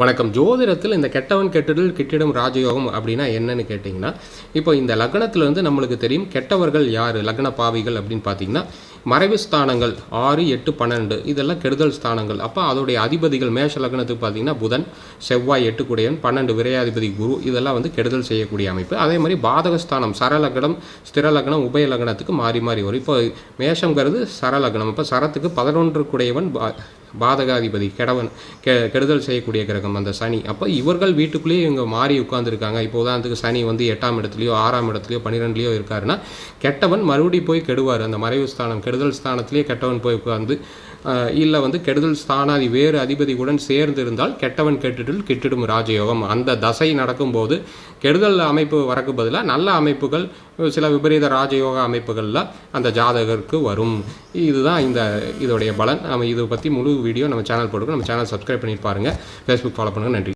வணக்கம். ஜோதிடத்தில் இந்த கெட்டவன் கெட்டுடல் கிட்டிடம் ராஜயோகம் அப்படின்னா என்னன்னு கேட்டிங்கன்னா இப்போ இந்த லக்னத்தில் வந்து நம்மளுக்கு தெரியும் கெட்டவர்கள் யார்? லக்ன பாவிகள் அப்படின்னு பார்த்தீங்கன்னா மறைவு ஸ்தானங்கள் ஆறு எட்டு பன்னெண்டு இதெல்லாம் கெடுதல் ஸ்தானங்கள். அப்போ அதோடைய அதிபதிகள் மேஷ லக்னத்துக்கு பார்த்தீங்கன்னா புதன் செவ்வாய் எட்டுக்குடையவன் பன்னெண்டு விரையாதிபதி குரு இதெல்லாம் வந்து கெடுதல் செய்யக்கூடிய அமைப்பு. அதே மாதிரி பாதகஸ்தானம் சரலக்னம் ஸ்திரலக்னம் உபய லக்னத்துக்கு மாறி மாறி வரும். இப்போ மேஷங்கிறது சரலக்னம். இப்போ சரத்துக்கு பதினொன்றுக்குடையவன் பா பாதகாதிபதி கெடவன் கெ கெடுதல் செய்யக்கூடிய கிரகம் அந்த சனி. அப்போ இவர்கள் வீட்டுக்குள்ளேயே இவங்க மாறி உட்காந்துருக்காங்க இப்போ உதாரணத்துக்கு சனி வந்து எட்டாம் இடத்துலையோ ஆறாம் இடத்துலையோ பன்னிரெண்டுலையோ இருக்காருன்னா கெட்டவன் மறுபடி போய் கெடுவார். அந்த மறைவு ஸ்தானம் கெடுதல் ஸ்தானத்திலேயே கெட்டவன் போய் உட்கார்ந்து இல்லை வந்து கெடுதல் ஸ்தானாதி வேறு அதிபதியுடன் சேர்ந்து இருந்தால் கெட்டவன் கெட்டுடில் கிட்டிடும் ராஜயோகம். அந்த தசை நடக்கும்போது கெடுதல் அமைப்பு வரக்கு பதிலாக நல்ல அமைப்புகள் சில விபரீத ராஜயோக அமைப்புகளில் அந்த ஜாதகருக்கு வரும். இதுதான் இந்த இதோடைய பலன். நம்ம இதை பற்றி முழு வீடியோ நம்ம சேனல் போட்டுக்கோ நம்ம சேனல் சப்ஸ்கிரைப் பண்ணிட்டு பாருங்கள் ஃபேஸ்புக் ஃபாலோ பண்ணுங்கள் நன்றி.